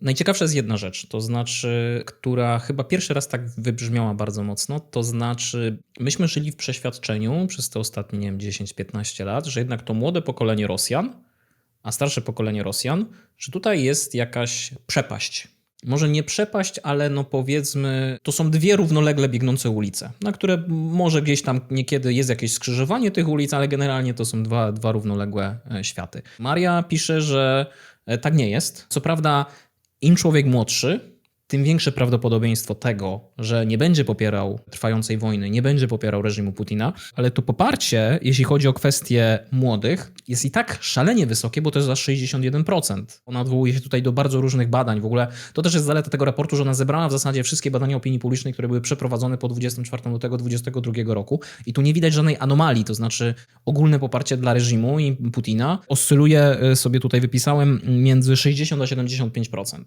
Najciekawsza jest jedna rzecz, to znaczy, która chyba pierwszy raz tak wybrzmiała bardzo mocno, to znaczy, myśmy żyli w przeświadczeniu przez te ostatnie, nie wiem, 10-15 lat, że jednak to młode pokolenie Rosjan, a starsze pokolenie Rosjan, że tutaj jest jakaś przepaść. Może nie przepaść, ale no powiedzmy, to są dwie równolegle biegnące ulice, na które może gdzieś tam niekiedy jest jakieś skrzyżowanie tych ulic, ale generalnie to są dwa, dwa równoległe e, światy. Maria pisze, że e, tak nie jest. Co prawda, im człowiek młodszy, tym większe prawdopodobieństwo tego, że nie będzie popierał trwającej wojny, nie będzie popierał reżimu Putina, ale to poparcie, jeśli chodzi o kwestie młodych, jest i tak szalenie wysokie, bo to jest aż 61%. Ona odwołuje się tutaj do bardzo różnych badań. W ogóle to też jest zaleta tego raportu, że ona zebrała w zasadzie wszystkie badania opinii publicznej, które były przeprowadzone po 24 lutego 2022 roku i tu nie widać żadnej anomalii, to znaczy ogólne poparcie dla reżimu i Putina oscyluje, y, sobie tutaj wypisałem, między 60 a 75%.